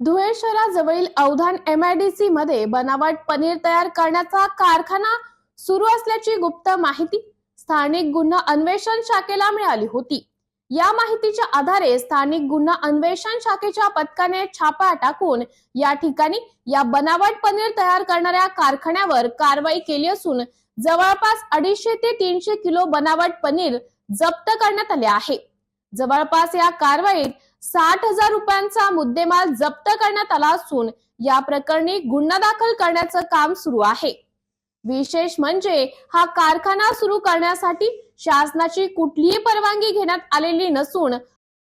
धुळे शहराजवळील अवधान एमआयडीसी मध्ये बनावट पनीर तयार करण्याचा कारखाना सुरू असल्याची गुप्त माहिती स्थानिक गुन्हा अन्वेषण शाखेला मिळाली होती. या माहितीच्या आधारे स्थानिक गुन्हा अन्वेषण शाखेच्या पथकाने छापा टाकून या ठिकाणी या बनावट पनीर तयार करणाऱ्या कारखान्यावर कारवाई केली असून जवळपास अडीचशे ते तीनशे किलो बनावट पनीर जप्त करण्यात आले आहे. जवळपास या कारवाईत साठ हजार रुपयांचा मुद्देमाल जप्त करण्यात आला असून या प्रकरणी गुन्हा दाखल करण्याचं काम सुरू आहे. विशेष म्हणजे हा कारखाना सुरू करण्यासाठी शासनाची कुठलीही परवानगी घेण्यात आलेली नसून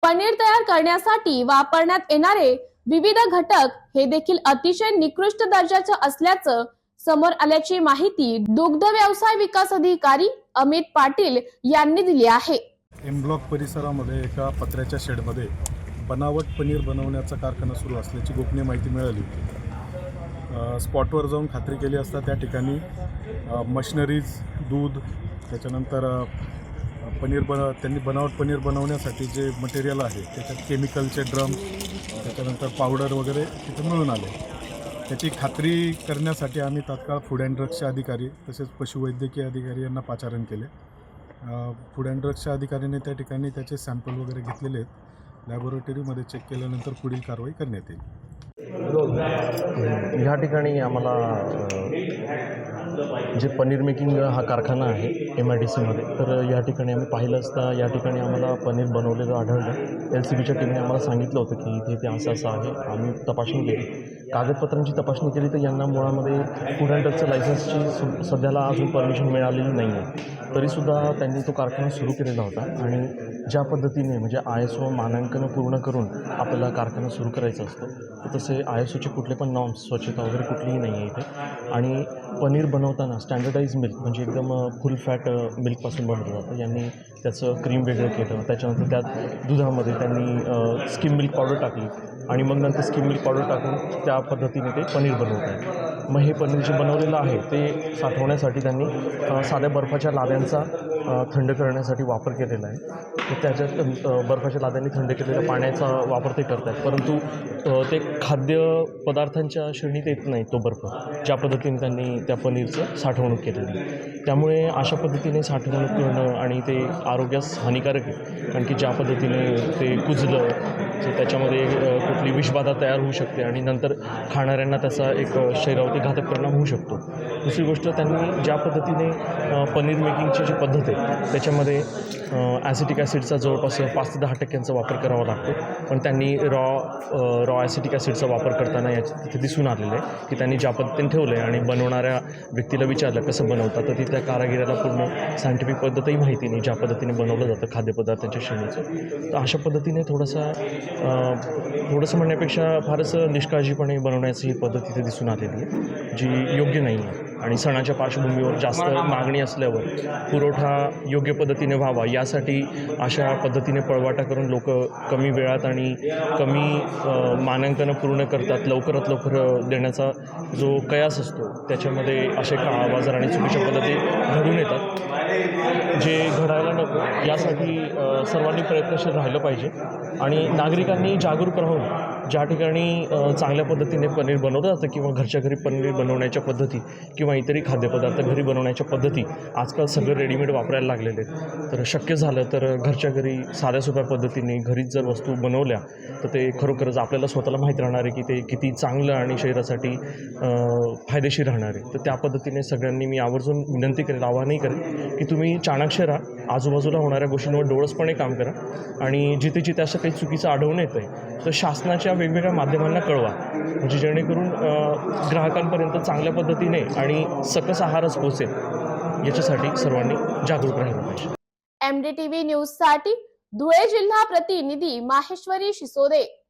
पनीर तयार करण्यासाठी वापरण्यात येणारे विविध घटक हे देखील अतिशय निकृष्ट दर्जाचं असल्याचं समोर आल्याची माहिती दुग्ध व्यवसाय विकास अधिकारी अमित पाटील यांनी दिली आहे. एम ब्लॉक परिसरामध्ये एका पत्र्याच्या शेडमध्ये बनावट पनीर बनवण्याचा कारखाना सुरू असल्याची गोपनीय माहिती मिळाली. होती स्पॉटवर जाऊन खात्री केली असता त्या ठिकाणी मशनरीज मशिनरीज दूध त्याच्यानंतर पनीर बन त्यांनी बनावट पनीर बनवण्यासाठी जे मटेरियल आहे त्याच्यात केमिकलचे ड्रम त्याच्यानंतर पावडर वगैरे तिथे मिळून आले. त्याची खात्री करण्यासाठी आम्ही तात्काळ फूड अँड ड्रग्सचे अधिकारी तसेच पशुवैद्यकीय अधिकारी यांना पाचारण केले. फूड अँड ड्रग्सच्या अधिकाऱ्याने त्या ठिकाणी त्याचे सॅम्पल वगैरे घेतलेले आहेत. लॅबोरेटरीमध्ये चेक केल्यानंतर पुढील कारवाई करण्यात येईल. ह्या ठिकाणी आम्हाला जे पनीर मेकिंग हा कारखाना आहे एम आय डी सीमध्ये तर या ठिकाणी आम्ही पाहिलं असता या ठिकाणी आम्हाला पनीर बनवलेलं आढळलं. एल सी बीच्या टीमने आम्हाला सांगितलं होतं की इथे ते असं असं आहे आम्ही तपासणी केली. कागदपत्रांची तपासणी केली तर यांना मुळामध्ये फूड अँड ड्रगचं लायसन्सची सध्याला अजून परमिशन मिळालेली नाही आहे तरीसुद्धा त्यांनी तो कारखाना सुरू केलेला होता आणि ज्या पद्धतीने म्हणजे आय एस ओ मानांकनं पूर्ण करून आपल्याला कारखाना सुरू करायचा असतो तर तसे आय एस ओचे कुठले पण नॉर्म्स स्वच्छता वगैरे कुठलीही नाही आहे इथे. आणि पनीर बनवताना स्टँडर्डाईज मिल्क म्हणजे एकदम फुल फॅट मिल्कपासून बनवलं जातं. यांनी त्याचं क्रीम वेगळं केलं त्याच्यानंतर त्यात दुधामध्ये त्यांनी स्किम मिल्क पावडर टाकली आणि मग नंतर स्किम मिल्क पावडर टाकून त्या पद्धतीने ते पनीर बनवत आहे मग हे पनीर जे बनवलेलं आहे ते साठवण्यासाठी त्यांनी साध्या बर्फाच्या लाद्यांचा थंड करण्यासाठी वापर केलेला आहे. तर त्याच्यात बर्फाच्या लाद्यांनी थंड केलेल्या पाण्याचा वापर ते करत आहेत परंतु ते खाद्य पदार्थांच्या श्रेणीत येत नाही तो बर्फ ज्या पद्धतीने त्यांनी त्या पनीरचं साठवणूक केलेली आहे. त्यामुळे अशा पद्धतीने साठवणूक करणं आणि ते आरोग्यास हानिकारक आहे. कारण की ज्या पद्धतीने ते कुजलं तर त्याच्यामध्ये कुठली विषबाधा तयार होऊ शकते आणि नंतर खाणाऱ्यांना त्याचा एक शरीरावरती घातक परिणाम होऊ शकतो. दुसरी गोष्ट त्यांनी ज्या पद्धतीने पनीर मेकिंगची जी पद्धत आहे त्याच्यामध्ये ॲसिटिक ॲसिडचा जवळपास पाच ते दहा टक्क्यांचा वापर करावा लागतो. पण त्यांनी रॉ रॉ ॲसिटिक ॲसिडचा वापर करताना याच्या तिथे दिसून आलेलं आहे की त्यांनी ज्या पद्धतीने ठेवलं आहे आणि बनवणाऱ्या व्यक्तीला विचारलं कसं बनवतात तर तिथल्या कारागिराला पूर्ण सायंटिफिक पद्धतही माहिती नाही ज्या पद्धतीने बनवलं जातं खाद्यपदार्थांच्या श्रेणीचं. तर अशा पद्धतीने थोडासा थोडंसं म्हणण्यापेक्षा फारच निष्काळजीपणे बनवण्याची ही पद्धत तिथे दिसून आलेली आहे जी योग्य नाही आहे. आणि सणाच्या पार्श्वभूमीवर जास्त मागणी असल्यावर पुरवठा योग्य पद्धतीने व्हावा यासाठी अशा पद्धतीने पळवाटा करून लोक कमी वेळात आणि कमी मानांकनं पूर्ण करतात लवकरात लवकर देण्याचा जो कयास असतो त्याच्यामध्ये असे काळा बाजार आणि चुकीच्या पद्धती घडून येतात. जे घडायला नको यासाठी सर्वांनी प्रयत्नशील राहिलं पाहिजे आणि नागरिकांनी जागरूक राहून ज्या ठिकाणी चांगल्या पद्धतीने पनीर बनवलं जातं किंवा घरच्या घरी पनीर बनवण्याच्या पद्धती किंवा इतरही खाद्यपदार्थ घरी बनवण्याच्या पद्धती आजकाल सगळं रेडीमेड वापरायला लागलेले आहेत. तर शक्य झालं तर घरच्या घरी साध्या सोप्या पद्धतीने घरीच जर वस्तू बनवल्या तर ते खरोखरच आपल्याला स्वतःला माहीत राहणार आहे की ते किती चांगलं आणि शरीरासाठी फायदेशीर राहणार आहे. तर त्या पद्धतीने सगळ्यांनी मी आवर्जून विनंती करेल आवाहनही करेल की तुम्ही चाणाक्ष राहा. आजूबाजूला होणाऱ्या गोष्टींवर डोळसपणे काम करा. आणि जिथे जिथे असं काही चुकीचं आढळून येतं आहे तर शासनाच्या वेगवेगळ्या माध्यमांना कळवा. म्हणजे जेणेकरून ग्राहकांपर्यंत चांगल्या पद्धतीने आणि सकस आहारच पोचेल याच्यासाठी सर्वांनी जागरूक राहिलं पाहिजे. एमडीटीव्ही न्यूजसाठी धुळे जिल्हा प्रतिनिधी माहेश्वरी शिसोदे.